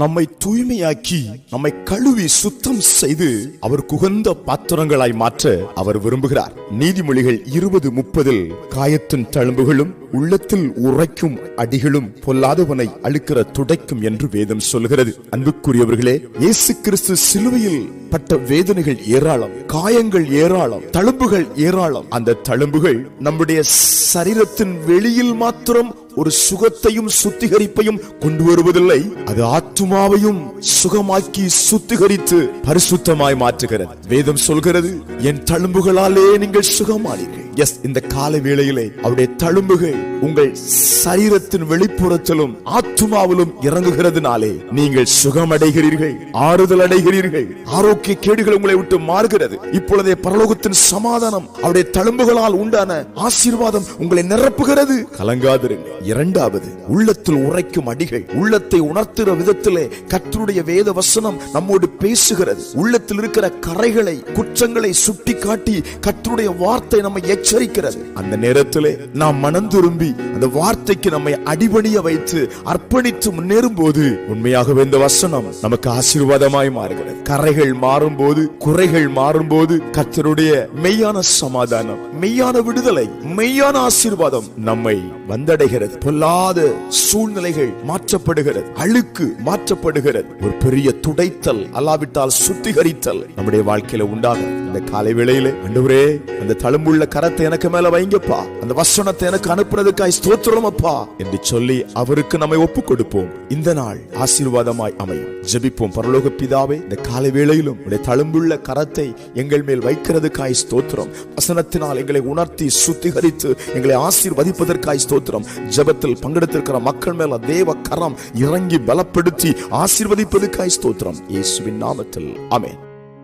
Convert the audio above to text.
நம்மை தூய்மையாக்கி நம்மை கழுவி சுத்தம் செய்து அவர் குகந்த பாத்திரங்களாய் மாற்ற அவர் விரும்புகிறார். நீதிமொழிகள் இருபது முப்பதில் காயத்தின் தழும்புகளும் உள்ளத்தில் உரைக்கும் அடிகளும் பொல்லாதவனை அழுக்கிற துடைக்கும் என்று வேதம் சொல்கிறது. அன்புக்குரியவர்களே இயேசு கிறிஸ்து சிலுவையில் பட்ட வேதனைகள் ஏராளம் காயங்கள் ஏராளம் தழும்புகள் ஏராளம். அந்த தழும்புகள் நம்முடைய சரீரத்தின் வெளியில் மாத்திரம் ஒரு சுகத்தையும் சுத்திகரிப்பையும் கொண்டு வருவதில்லை அது ஆத்துமாவையும் சுகமாக்கி சுத்திகரித்து பரிசுத்தமாய் மாற்றுகிறது. வேதம் சொல்கிறது என் தழும்புகளாலே நீங்கள் சுகமானீர்கள். எஸ் இந்த கால வேளையிலே அவருடைய தழும்புகள் உங்கள் சரீரத்தின் வெளிப்புறத்திலும் ஆத்துமாவிலும் இறங்குகிறதுனாலே நீங்கள் சுகமடைகிறீர்கள் ஆறுதல் அடைகிறீர்கள் ஆரோக்கிய கேடுகள் உங்களை விட்டு மாறுகிறது. இப்பொழுதே பரலோகத்தின் சமாதானம் அவருடைய தழும்புகளால் உண்டான ஆசீர்வாதம் உங்களை நிரப்புகிறது. கலங்காதிருங்கள். இரண்டாவது உள்ளத்தில் உரைக்கும் அடிகள் உள்ளத்தை உணர்த்துகிற விதத்திலே கத்தருடைய வேத வசனம் நம்மோடு பேசுகிறது. உள்ளத்தில் இருக்கிற கரைகளை குற்றங்களை சுட்டி காட்டி கத்தருடைய வார்த்தை நம்ம எச்சரிக்கிறது. அந்த நேரத்திலே நாம் மனம் திரும்பி அந்த வார்த்தைக்கு நம்மை அடிபணிய வைத்து அர்ப்பணித்து முன்னேறும் போது உண்மையாகவே இந்த வசனம் நமக்கு ஆசீர்வாதமாய் மாறுகிறது. கரைகள் மாறும் போது குறைகள் மாறும் போது கத்தருடைய மெய்யான சமாதானம் மெய்யான விடுதலை மெய்யான ஆசீர்வாதம் நம்மை வந்தடைகிறது. பொல்லாத சூழ்நிலைகள் மாற்றப்படுகிறது அழுக்கு மாற்றப்படுகிறது. ஒரு பெரிய துடைத்தல் அல்லாவிட்டால் சுத்திகரித்தல் நம்முடைய வாழ்க்கையில உண்டாகிறது. இந்த காலை வேளையிலே ஆண்டவரே அந்த தழும்புள்ள கரத்தை எனக்கு மேல வைங்கப்பா. அந்த வசனத்தை எனக்கு அனுப்புனதுக்காய் ஸ்தோத்திரம் அப்பா. என்று சொல்லி அவருக்கு நம்மை ஒப்பு கொடுப்போம் இந்த நாள் ஆசீர்வாதமாய் அமையும். ஜெபிப்போம் பரலோக பிதாவே இந்த காலை வேளையிலும் உடைய தழும்புள்ள கரத்தை எங்கள் மேல் வைக்கிறதுக்காய் ஸ்தோத்திரம். வசனத்தினால் எங்களை உணர்த்தி சுத்திகரித்து எங்களை ஆசீர்வதிப்பதற்காய் ஸ்தோத்திரம். ஜெபத்தில் பங்கெடுத்திருக்கிற மக்கள் மேல தேவ கரம் இறங்கி பலப்படுத்தி ஆசீர்வதிப்பதற்காய் ஸ்தோத்திரம். இயேசுவின் நாமத்தில். அமேன்